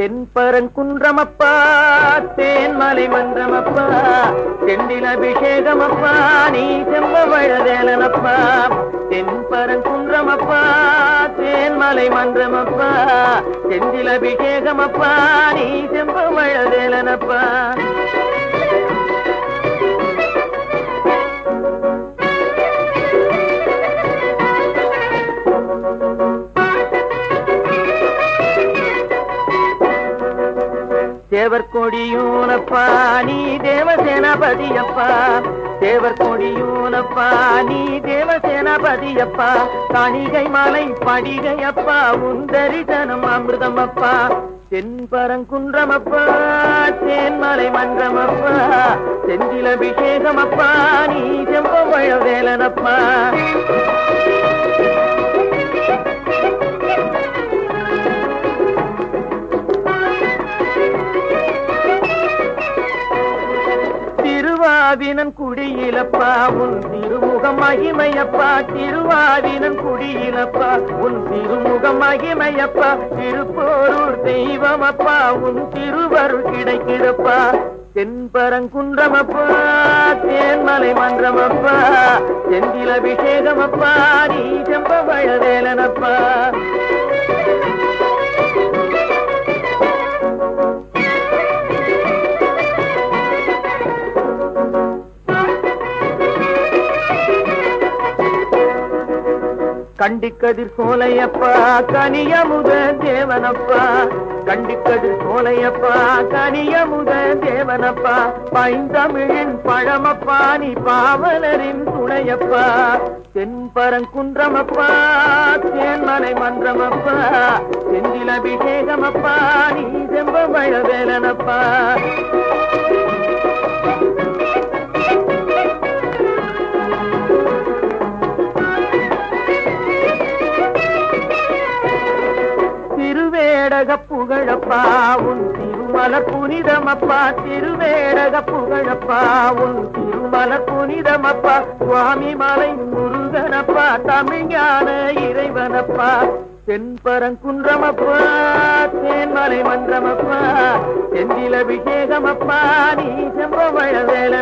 தென்பரங்குன்றமப்பா தேன்மலை மன்றமப்பா செந்தில் அபிஷேகமப்பா நீ செம்ப வழதேலனப்பா தென்பரங்குன்றமப்பா தேன்மலை மன்றமப்பா செந்தில் அபிஷேகமப்பா நீ செம்ப வழதேலனப்பா Thank you. தேவர் கொடியூனப்பா நீ தேவசேனாபதியப்பா. தேவர் கொடியூனப்பா நீ தேவசேனாபதியப்பா. காணிகை மலை படிகையப்பா உன் தரிசனம் அமிர்தமப்பா. தென்பரங்குன்றமப்பா தேன்மலை மன்றமப்பா. செந்தில் அபிஷேகமப்பா நீ செம்பவழ வேலனப்பா திருவாவினன் குடியிலப்பா உன் திருமுகம் மகிமையப்பா. திருவாவினன் குடியிலப்பா உன் திருமுகம் மகிமையப்பா. திருப்போரூர் தெய்வமப்பா உன் திருவருள் கிடைக்கிறப்பா. தென்பரங்குன்றமப்பா தேன்மலை மன்றமப்பா. செந்தில் அபிஷேகமப்பா நீ செம்பவழவேலனப்பா கண்டிக்கதிர் சோலையப்பா கனியமுத தேவனப்பா. கண்டிக்கதிர் சோலையப்பா கனியமுத தேவனப்பா. பைந்தமிழின் பழமப்பா நீ பாவலரின் துணையப்பா. தென்பரங்குன்றமப்பா தேன்மலை மன்றமப்பா. செந்தில் அபிஷேகமப்பா நீ செம்ப வேலனப்பா திருவேடக புகழப்பா உன் திருமல புனிதமப்பா திருவேடக புகழப்பா உன் திருமல புனிதமப்பா சுவாமி மலை முருகனப்பா தமிழ்ஞான இறைவனப்பா. தென்பரங்குன்றமப்பா தேன்மலை மன்றமப்பா செந்தில் அபிஷேகமப்பா நீ செம்பவழ வேலை